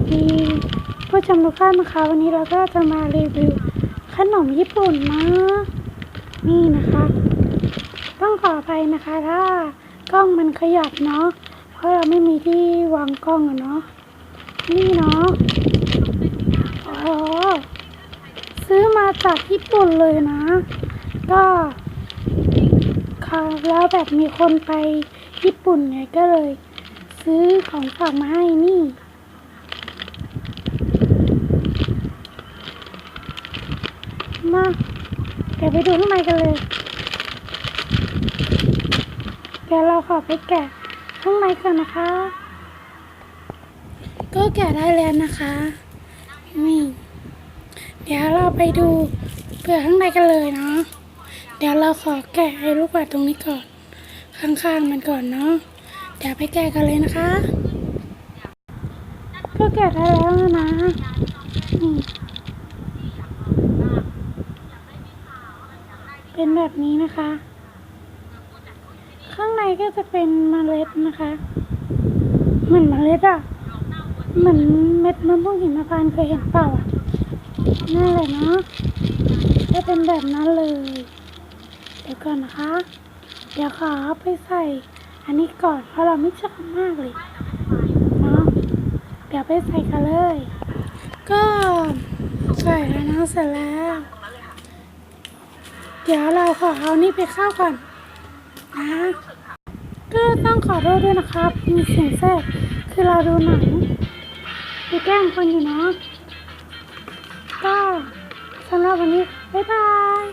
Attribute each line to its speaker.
Speaker 1: วัสดีผู้ชมทุกท่านนะคะ วันนี้เราก็จะมารีวิวขนมญี่ปุ่นนะนี่นะคะ ต้องขออภัยนะคะ ถ้ากล้องมันขยับเนาะเพราะเราไม่มีที่วางกล้องอะเนาะนี่เนาะอ้โหซื้อมาจากญี่ปุ่นเลยนะ ก็ค่ะแล้วแบบมีคนไปญี่ปุ่นไงก็เลย ซื้อของฝากมาให้นี่ มาเดี๋ยวไปดูข้างในกันเลย เดี๋ยวเราขอไปแกะข้างในกันนะคะ ก็แกะได้แล้วนะคะนี่เดี๋ยวเราไปดูเปลือกข้างในกันเลยเนาะเดี๋ยวเราขอแกะไอ้ลูกปัดตรงนี้ก่อน ข้างๆมันก่อนเนาะเดี๋ยวไปแกะกันเลยนะคะ ก็แกะได้แล้วนะนี่ เป็นแบบนี้นะคะ ข้างในก็จะเป็นเมล็ดนะคะ เหมือนเมล็ดอะเหมือนเม็ดมะม่วงหิมพานต์เคยเห็นเปล่าอะนั่นแหละเนาะจะเป็นแบบนั้นเลย เดี๋ยวก่อนนะคะ เดี๋ยวขอไปใส่ อันนี้ก่อนเพราะเราไม่ชอบมากเลยเนาะเดี๋ยวไปใส่กันเลย ก็ใส่แล้วนะเสร็จแล้ว เดี๋ยวเราขอเอานี่ไปเข้าก่อนนะก็ต้องขอโทษด้วยนะครับ มีเสียงแทรกคือเราดูหนังดูแกล้งคนอยู่เนาะก็สำหรับวันนี้บ๊ายบาย